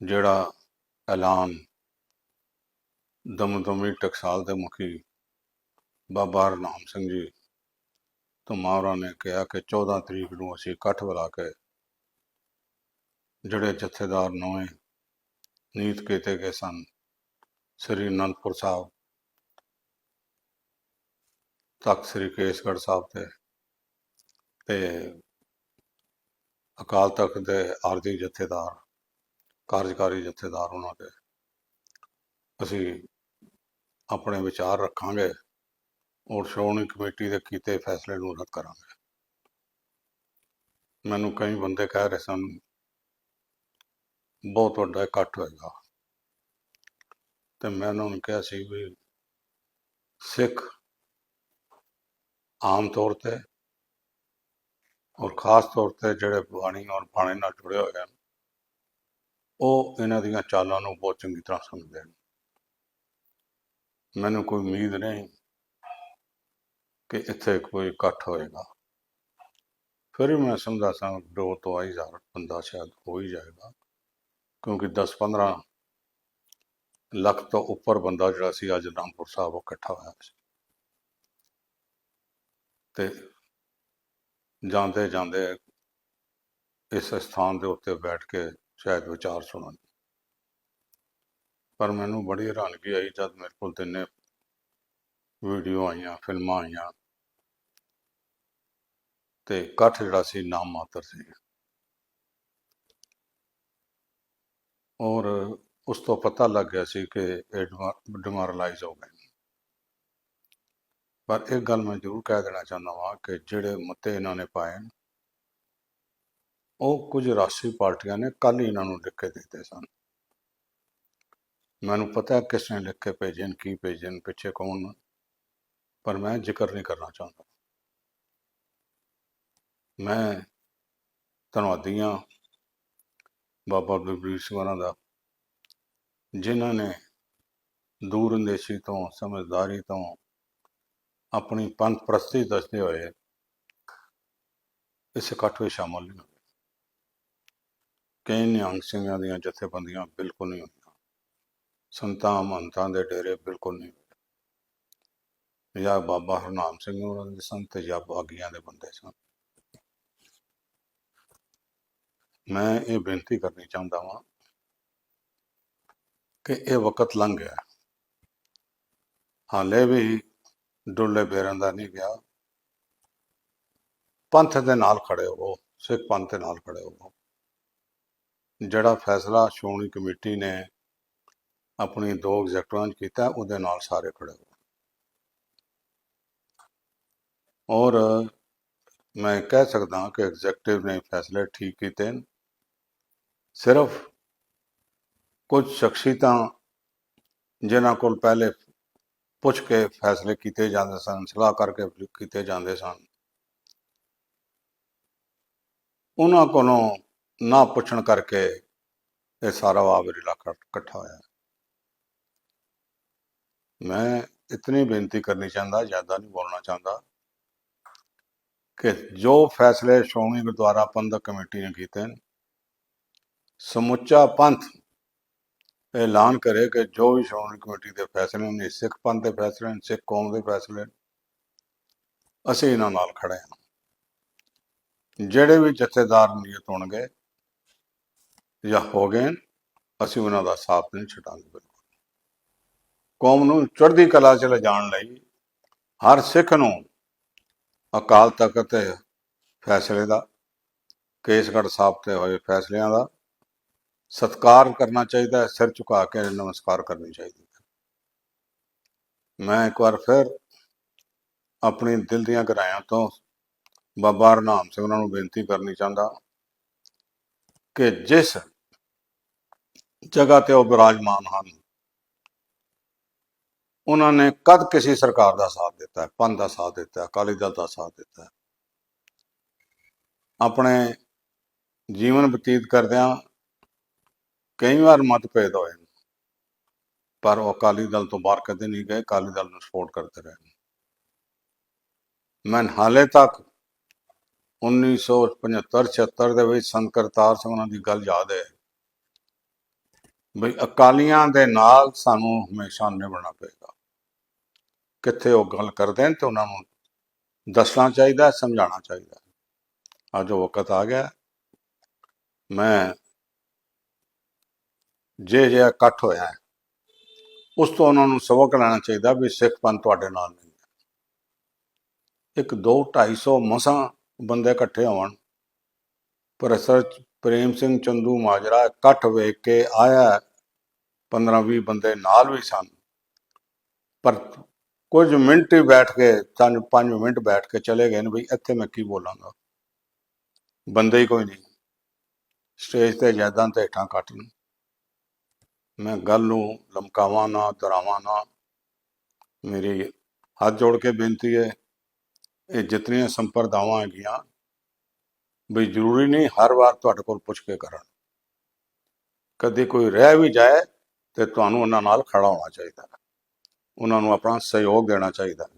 ਜਿਹੜਾ ਐਲਾਨ ਦਮਦਮੀ ਟਕਸਾਲ ਦੇ ਮੁਖੀ ਬਾਬਾ ਹਰਨਾਮ ਸਿੰਘ ਜੀ ਧੁਮਾਵਰਾ ਨੇ ਕਿਹਾ ਕਿ 14 ਤਰੀਕ ਨੂੰ ਅਸੀਂ ਇਕੱਠ ਬੁਲਾ ਕੇ ਜਿਹੜੇ ਜਥੇਦਾਰ ਨਵੇਂ ਨੀਤ ਕੀਤੇ ਗਏ ਸਨ, ਸ੍ਰੀ ਅਨੰਦਪੁਰ ਸਾਹਿਬ ਤਖਤ ਸ੍ਰੀ ਕੇਸਗੜ੍ਹ ਸਾਹਿਬ ਤੇ ਤੇ ਅਕਾਲ ਤਖਤ ਦੇ ਆਰਜੀ ਜਥੇਦਾਰ ਕਾਰਜਕਾਰੀ ਜਥੇਦਾਰ ਉਹਨਾਂ ਦੇ। ਅਸੀਂ ਆਪਣੇ ਵਿਚਾਰ ਰੱਖਾਂਗੇ ਔਰ ਸ਼੍ਰੋਮਣੀ ਕਮੇਟੀ ਦੇ ਕੀਤੇ ਫੈਸਲੇ ਨੂੰ ਰੱਦ ਕਰਾਂਗੇ। ਮੈਨੂੰ ਕਈ ਬੰਦੇ ਕਹਿ ਰਹੇ ਸਨ, ਬਹੁਤ ਵੱਡਾ ਇਕੱਠ ਹੋਏਗਾ। ਤੇ ਮੈਂ ਉਹਨਾਂ ਨੂੰ ਕਿਹਾ ਸੀ ਵੀ ਸਿੱਖ ਆਮ ਤੌਰ ਤੇ ਔਰ ਖਾਸ ਤੌਰ ਤੇ ਜਿਹੜੇ ਬਾਣੀ ਔਰ ਬਾਣੇ ਨਾਲ ਜੁੜੇ ਹੋਏ ਹਨ ਉਹ ਇਹਨਾਂ ਦੀਆਂ ਚਾਲਾਂ ਨੂੰ ਬਹੁਤ ਚੰਗੀ ਤਰ੍ਹਾਂ ਸਮਝਦੇ ਨੇ ਮੈਨੂੰ ਕੋਈ ਉਮੀਦ ਨਹੀਂ ਕਿ ਇੱਥੇ ਕੋਈ ਇਕੱਠ ਹੋਏਗਾ। ਫਿਰ ਵੀ ਮੈਂ ਸਮਝਦਾ ਸਾਂ ਦੋ ਤੋਂ ਆਈ ਹਜ਼ਾਰ ਬੰਦਾ ਸ਼ਾਇਦ ਹੋ ਹੀ ਜਾਏਗਾ। ਕਿਉਂਕਿ 10-15 ਲੱਖ ਤੋਂ ਉੱਪਰ ਬੰਦਾ ਜਿਹੜਾ ਸੀ, ਅੱਜ ਰਾਮਪੁਰ ਸਾਹਿਬ ਉਹ ਇਕੱਠਾ ਹੋਇਆ ਸੀ। ਤੇ ਜਾਂਦੇ ਜਾਂਦੇ ਇਸ ਸਥਾਨ ਦੇ ਉੱਤੇ ਬੈਠ ਕੇ ਸ਼ਾਇਦ ਵਿਚਾਰ ਸੁਣਨ ਪਰ ਮੈਨੂੰ ਬੜੀ ਹੈਰਾਨਗੀ ਆਈ ਜਦ ਮੇਰੇ ਕੋਲ ਤਿੰਨੇ ਵੀਡੀਓ ਆਈਆਂ, ਫਿਲਮਾਂ ਆਈਆਂ। ਤੇ ਇਕੱਠ ਜਿਹੜਾ ਸੀ ਨਾਮ ਮਾਤਰ ਸੀ। ਔਰ ਉਸ ਤੋਂ ਪਤਾ ਲੱਗ ਗਿਆ ਸੀ ਕਿ ਇਹ ਡਿਮੋਰਲਾਈਜ਼ ਹੋ ਗਏ। ਪਰ ਇੱਕ ਗੱਲ ਮੈਂ ਜ਼ਰੂਰ ਕਹਿ ਦੇਣਾ ਚਾਹੁੰਦਾ ਹਾਂ ਕਿ ਜਿਹੜੇ ਮਤੇ ਇਹਨਾਂ ਨੇ ਪਾਏ ਉਹ ਕੁਝ ਰਾਸ਼ਟਰੀ ਪਾਰਟੀਆਂ ਨੇ ਕੱਲ ਇਹਨਾਂ ਨੂੰ ਲਿਖ ਕੇ ਦਿੱਤੇ ਸਨ। ਮੈਨੂੰ ਪਤਾ ਕਿਸ ਨੇ ਲਿਖ ਕੇ ਭੇਜੇ ਨੇ ਕੀ ਭੇਜੇ ਨੇ ਪਿੱਛੇ ਕੌਣ ਪਰ ਮੈਂ ਜ਼ਿਕਰ ਨਹੀਂ ਕਰਨਾ ਚਾਹੁੰਦਾ। ਮੈਂ ਧੰਨਵਾਦੀ ਹਾਂ ਬਾਬਾ ਬਲਬੀਰ ਸਿੰਘ ਹੋਰਾਂ ਦਾ, ਜਿਨ੍ਹਾਂ ਨੇ ਦੂਰ ਅੰਦੇਸ਼ੀ ਤੋਂ, ਸਮਝਦਾਰੀ ਤੋਂ ਆਪਣੀ ਪੰਥ ਪ੍ਰਸਤੀ ਦੱਸਦੇ ਹੋਏ ਇਸ ਇਕੱਠ ਵਿੱਚ ਸ਼ਾਮਲ ਨਹੀਂ ਹੋਏ। ਕਈ ਨਿਹੰਗ ਸਿੰਘਾਂ ਦੀਆਂ ਜਥੇਬੰਦੀਆਂ ਬਿਲਕੁਲ ਨਹੀਂ ਹੋਈਆਂ ਸੰਤਾਂ ਮਹੰਤਾਂ ਦੇ ਡੇਰੇ ਬਿਲਕੁਲ ਨਹੀਂ ਜਾਂ ਬਾਬਾ ਹਰਨਾਮ ਸਿੰਘ ਉਹਨਾਂ ਦੇ ਸੰਤ ਜਾਂ ਬਾਗੀਆਂ ਦੇ ਬੰਦੇ ਸਨ। ਮੈਂ ਇਹ ਬੇਨਤੀ ਕਰਨੀ ਚਾਹੁੰਦਾ ਹਾਂ ਕਿ ਇਹ ਵਕਤ ਲੰਘ ਗਿਆ ਹਾਲੇ ਵੀ ਡੁੱਲੇ ਬੇਰਾਂ ਦਾ ਨਹੀਂ ਗਿਆ। ਪੰਥ ਦੇ ਨਾਲ ਖੜੇ ਹੋ ਸਿੱਖ ਪੰਥ ਦੇ ਨਾਲ ਖੜੇ ਹੋ ਜਿਹੜਾ ਫੈਸਲਾ ਸ਼੍ਰੋਮਣੀ ਕਮੇਟੀ ਨੇ ਆਪਣੀ ਦੋ ਐਗਜ਼ੈਕਟਰਾਂ 'ਚ ਕੀਤਾ, ਉਹਦੇ ਨਾਲ ਸਾਰੇ ਖੜੇ ਹੋ ਔਰ ਮੈਂ ਕਹਿ ਸਕਦਾ ਕਿ ਐਗਜ਼ੈਕਟਿਵ ਨੇ ਫੈਸਲੇ ਠੀਕ ਕੀਤੇ ਸਿਰਫ ਕੁਝ ਸ਼ਖਸੀਅਤਾਂ ਜਿਨ੍ਹਾਂ ਕੋਲ ਪਹਿਲੇ ਪੁੱਛ ਕੇ ਫੈਸਲੇ ਕੀਤੇ ਜਾਂਦੇ ਸਨ, ਸਲਾਹ ਕਰਕੇ ਕੀਤੇ ਜਾਂਦੇ ਸਨ, ਉਹਨਾਂ ਕੋਲੋਂ ਨਾ ਪੁੱਛਣ ਕਰਕੇ ਇਹ ਸਾਰਾ ਵਾਵਰ ਇਲਾਕਾ ਇਕੱਠਾ ਹੋਇਆ ਮੈਂ ਇਤਨੀ ਬੇਨਤੀ ਕਰਨੀ ਚਾਹੁੰਦਾ ਜ਼ਿਆਦਾ ਨਹੀਂ ਬੋਲਣਾ ਚਾਹੁੰਦਾ ਕਿ ਜੋ ਫੈਸਲੇ ਸ਼੍ਰੋਮਣੀ ਗੁਰਦੁਆਰਾ ਪ੍ਰਬੰਧਕ ਕਮੇਟੀ ਨੇ ਕੀਤੇ ਨੇ ਸਮੁੱਚਾ ਪੰਥ ਐਲਾਨ ਕਰੇ ਕਿ ਜੋ ਵੀ ਸ਼੍ਰੋਮਣੀ ਕਮੇਟੀ ਦੇ ਫੈਸਲੇ ਨੇ ਸਿੱਖ ਪੰਥ ਦੇ ਫੈਸਲੇ ਨੇ ਸਿੱਖ ਕੌਮ ਦੇ ਫੈਸਲੇ ਨੇ ਅਸੀਂ ਇਹਨਾਂ ਨਾਲ ਖੜੇ ਹਾਂ ਜਿਹੜੇ ਵੀ ਜਥੇਦਾਰ ਨਿਯਤ ਹੋਣਗੇ ਜਾਂ ਹੋ ਗਏ, ਅਸੀਂ ਉਹਨਾਂ ਦਾ ਸਾਥ ਨਹੀਂ ਛੱਡਾਂਗੇ ਬਿਲਕੁਲ। ਕੌਮ ਨੂੰ ਚੜ੍ਹਦੀ ਕਲਾ 'ਚ ਲਿਜਾਣ ਲਈ ਹਰ ਸਿੱਖ ਨੂੰ ਅਕਾਲ ਤਖਤ ਦੇ ਫੈਸਲੇ ਦਾ, ਕੇਸਗੜ੍ਹ ਸਾਹਿਬ ਤੇ ਹੋਏ ਫੈਸਲਿਆਂ ਦਾ ਸਤਕਾਰ ਕਰਨਾ ਚਾਹੀਦਾ ਹੈ, ਸਿਰ ਝੁਕਾ ਕੇ ਨਮਸਕਾਰ ਕਰਨੀ ਚਾਹੀਦੀ ਹੈ। ਮੈਂ ਇੱਕ ਵਾਰ ਫਿਰ ਆਪਣੇ ਦਿਲ ਦੀਆਂ ਗਹਿਰਾਈਆਂ ਤੋਂ ਬਾਬਾ ਹਰਨਾਮ ਸਿੰਘ ਉਹਨਾਂ ਨੂੰ ਬੇਨਤੀ ਕਰਨੀ ਚਾਹੁੰਦਾ ਕਿ ਜਿਸ ਜਗ੍ਹਾ ਤੇ ਉਹ ਬਿਰਾਜਮਾਨ ਹਨ, ਉਹਨਾਂ ਨੇ ਕਦ ਕਿਸੇ ਸਰਕਾਰ ਦਾ ਸਾਥ ਦਿੱਤਾ ਹੈ, ਪੰਥ ਦਾ ਸਾਥ ਦਿੱਤਾ ਹੈ, ਅਕਾਲੀ ਦਲ ਦਾ ਸਾਥ ਦਿੱਤਾ ਹੈ ਆਪਣੇ ਜੀਵਨ ਬਤੀਤ ਕਰਦਿਆਂ ਕਈ ਵਾਰ ਮਤਭੇਦ ਹੋਏ ਪਰ ਉਹ ਅਕਾਲੀ ਦਲ ਤੋਂ ਬਾਹਰ ਕਦੇ ਨਹੀਂ ਗਏ, ਅਕਾਲੀ ਦਲ ਨੂੰ ਸਪੋਰਟ ਕਰਦੇ ਰਹੇ ਨੇ। ਮੈਂ ਹਾਲੇ ਤੱਕ 1975 76 ਦੇ ਵਿੱਚ ਸੰਤ ਕਰਤਾਰ ਸਿੰਘ ਉਹਨਾਂ ਦੀ ਗੱਲ ਯਾਦ ਹੈ ਬਈ ਅਕਾਲੀਆਂ ਦੇ ਨਾਲ ਸਾਨੂੰ ਹਮੇਸ਼ਾ ਨਿਭਣਾ ਪਏਗਾ। ਕਿੱਥੇ ਉਹ ਗੱਲ ਕਰਦੇ ਨੇ ਤੇ ਉਹਨਾਂ ਨੂੰ ਦੱਸਣਾ ਚਾਹੀਦਾ, ਸਮਝਾਉਣਾ ਚਾਹੀਦਾ। ਅੱਜ ਉਹ ਵਕਤ ਆ ਗਿਆ। ਮੈਂ ਜੇ ਜੇ ਇਕੱਠ ਹੋਇਆ ਉਸ ਤੋਂ ਉਹਨਾਂ ਨੂੰ ਸਬਕ ਲੈਣਾ ਚਾਹੀਦਾ ਵੀ ਸਿੱਖ ਪੰਥ ਤੁਹਾਡੇ ਨਾਲ ਨਹੀਂ ਹੈ। ਇੱਕ 2 250 ਮਸਾਂ ਬੰਦੇ ਇਕੱਠੇ ਹੋਣ। ਪ੍ਰੋਫੈਸਰ ਪ੍ਰੇਮ ਸਿੰਘ ਚੰਦੂ ਮਾਜਰਾ ਇਕੱਠ ਵੇਖ ਕੇ ਆਇਆ। 15 20 ਬੰਦੇ ਨਾਲ ਵੀ ਸਨ। ਪਰ ਕੁਝ ਮਿੰਟ ਹੀ ਬੈਠ ਕੇ, ਤਿੰਨ ਪੰਜ ਮਿੰਟ ਬੈਠ ਕੇ ਚਲੇ ਗਏ ਨੇ ਵੀ ਇੱਥੇ ਮੈਂ ਕੀ ਬੋਲਾਂਗਾ। ਬੰਦੇ ਹੀ ਕੋਈ ਨਹੀਂ। ਸਟੇਜ ਤੇ ਜਾਇਦਾਂ ਤੇ ਹੇਠਾਂ ਕੱਟਣ ਮੈਂ ਗੱਲ ਨੂੰ ਲਮਕਾਵਾਂ ਨਾ ਦਰਾਵਾਂ ਨਾ। ਮੇਰੀ ਹੱਥ ਜੋੜ ਕੇ ਬੇਨਤੀ ਹੈ ਇਹ ਜਿਤਨੀਆਂ ਸੰਪਰਦਾਵਾਂ ਹੈਗੀਆਂ ਵੀ ਜ਼ਰੂਰੀ ਨਹੀਂ ਹਰ ਵਾਰ ਤੁਹਾਡੇ ਕੋਲ ਪੁੱਛ ਕੇ ਕਰਨ। ਕਦੇ ਕੋਈ ਰਹਿ ਵੀ ਜਾਏ ਤੇ ਤੁਹਾਨੂੰ ਉਹਨਾਂ ਨਾਲ ਖੜਾ ਹੋਣਾ ਚਾਹੀਦਾ। ਉਹਨਾਂ ਨੂੰ ਆਪਣਾ ਸਹਿਯੋਗ ਦੇਣਾ ਚਾਹੀਦਾ।